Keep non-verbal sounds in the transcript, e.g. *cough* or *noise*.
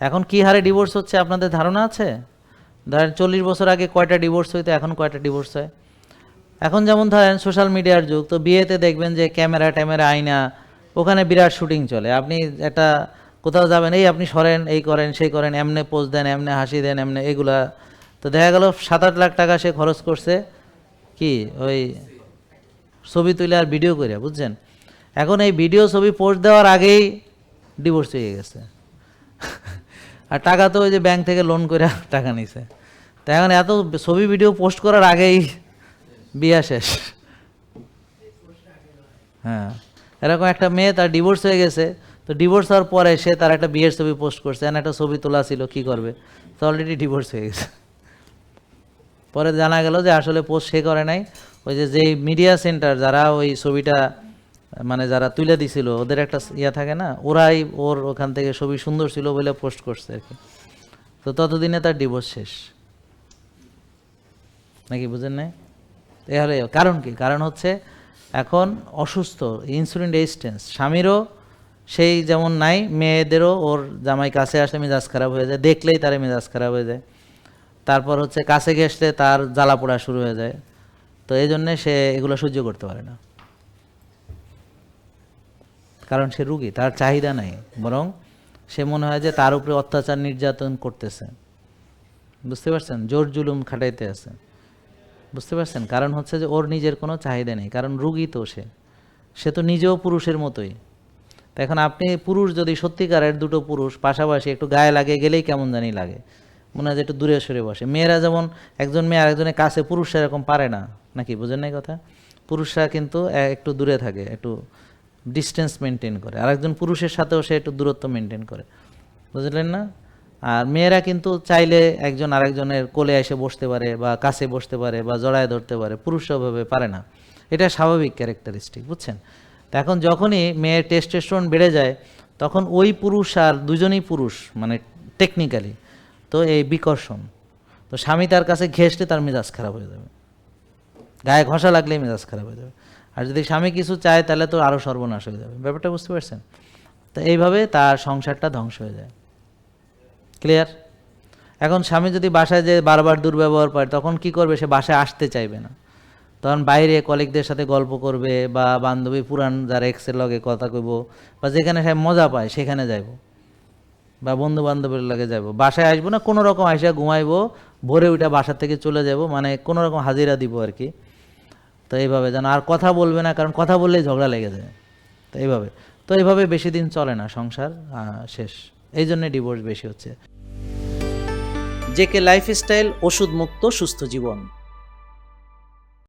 এখন কি হারে ডিভোর্স হচ্ছে আপনাদের ধারণা আছে? ধরেন চল্লিশ বছর আগে কয়টা ডিভোর্স হইতো, এখন কয়টা ডিভোর্স হয়? এখন যেমন ধরেন সোশ্যাল মিডিয়ার যুগ, তো বিয়েতে দেখবেন যে ক্যামেরা ট্যামেরা আয়না, ওখানে বিরাট শুটিং চলে। আপনি একটা কোথাও যাবেন, এই আপনি সরেন, এই করেন, সেই করেন, এমনে পোজ দেন, এমনে হাসি দেন, এমনে এগুলা। তো দেখা গেল সাত আট লাখ টাকা সে খরচ করছে, কি ওই ছবি তুলে আর ভিডিও করে বুঝছেন? এখন এই ভিডিও ছবি পোস্ট দেওয়ার আগেই ডিভোর্স হয়ে গেছে। আর টাকা তো ওই যে ব্যাংক থেকে লোন করে *laughs* টাকা নিছে। তো এখন এত ছবি ভিডিও পোস্ট করার আগেই বিয়া শেষ। হ্যাঁ এরকম একটা মেয়ে তার ডিভোর্স হয়ে গেছে। তো ডিভোর্স হওয়ার পরে সে তার একটা বিয়ের ছবি পোস্ট করছে, এখানে একটা ছবি তোলা ছিল, কি করবে? তো অলরেডি ডিভোর্স হয়ে গেছে। পরে জানা গেল যে আসলে পোস্ট সে করে নাই। ওই যে যেই মিডিয়া সেন্টার যারা ওই ছবিটা মানে যারা তুলে দিছিল, ওদের একটা ইয়া থাকে না, ওরাই ওর ওখান থেকে ছবি সুন্দর ছিল বলে পোস্ট করছে আর কি। তো ততদিনে তার ডিভোর্স শেষ। নাকি বুঝেন নাই? এবারে কারণ কি? কারণ হচ্ছে এখন অসুস্থ ইনসুলিন রেজিস্ট্যান্স স্বামীরও সেই যেমন নাই, মেয়েদেরও ওর জামাই কাছে আসলে মেজাজ খারাপ হয়ে যায়, দেখলেই তার মেজাজ খারাপ হয়ে যায়। তারপর হচ্ছে কাছে ঘেসলে তার জ্বালা পোড়া শুরু হয়ে যায়। তো এই জন্যে সে এগুলো সহ্য করতে পারে না। কারণ সে রুগী, তার চাহিদা নাই, বরং সে মনে হয় যে তার উপরে অত্যাচার নির্যাতন করতেছে। বুঝতে পারছেন? জোর জুলুম খাটাইতে আছে। বুঝতে পারছেন? কারণ হচ্ছে যে ওর নিজের কোনো চাহিদা নেই, কারণ রুগী তো সে। সে তো নিজেও পুরুষের মতোই। তো এখন আপনি পুরুষ যদি সত্যিকারের দুটো পুরুষ, পাশাপাশি একটু গায়ে লাগে, গেলেই কেমন জানি লাগে। মনে হয় যে একটু দূরে সরে বসে। মেয়েরা যেমন একজন মেয়ে আরেকজনের কাছে, পুরুষরা এরকম পারে না। নাকি? বুঝেন নাই কথা? পুরুষরা কিন্তু একটু দূরে থাকে, একটু ডিস্টেন্স মেনটেন করে। আরেকজন পুরুষের সাথেও সে একটু দূরত্ব মেনটেন করে। বুঝলেন না? আর মেয়েরা কিন্তু চাইলে একজন আরেকজনের কোলে এসে বসতে পারে বা কাছে বসতে পারে বা জড়ায় ধরতে পারে পুরুষ ওভাবে পারে না। এটা স্বাভাবিক ক্যারেক্টারিস্টিক বুঝছেন? তো এখন যখনই মেয়ের টেস্টোস্টেরন বেড়ে যায়, তখন ওই পুরুষ আর দুজনেই পুরুষ মানে টেকনিক্যালি তো এই বিকর্ষণ। তো স্বামী তার কাছে ঘেসলে তার মেজাজ খারাপ হয়ে যাবে। গায়ে ঘষা লাগলেই মেজাজ খারাপ হয়ে যাবে। আর যদি স্বামী কিছু চায়, তাহলে তো আরও সর্বনাশ হয়ে যাবে। ব্যাপারটা বুঝতে পারছেন? তো এইভাবে তার সংসারটা ধ্বংস হয়ে যায়। ক্লিয়ার এখন স্বামী যদি বাসায় যে বারবার দুর্ব্যবহার পায় তখন কি করবে? সে বাসায় আসতে চাইবে না। তখন বাইরে কলিগদের সাথে গল্প করবে বা বান্ধবী পুরান যারা এক্সের লগে কথা কইব, বা যেখানে সে মজা পায়, সেখানে যাইব। বা বন্ধু বান্ধবের লাগে যাব বাসায় আসব না, কোনো রকম আইসা ঘুমাইবো, ভোরে উঠে বাসা থেকে চলে যাব মানে কোনো রকম হাজিরা দিব আর কি। তো এইভাবে যেন আর কথা বলবে না, কারণ কথা বললেই ঝগড়া লেগে যায়। তো এইভাবে তো এইভাবে বেশি দিন চলে না সংসার শেষ। এই জন্যে ডিভোর্স বেশি হচ্ছে। জেকে লাইফস্টাইল ওষুধ মুক্ত সুস্থ জীবন।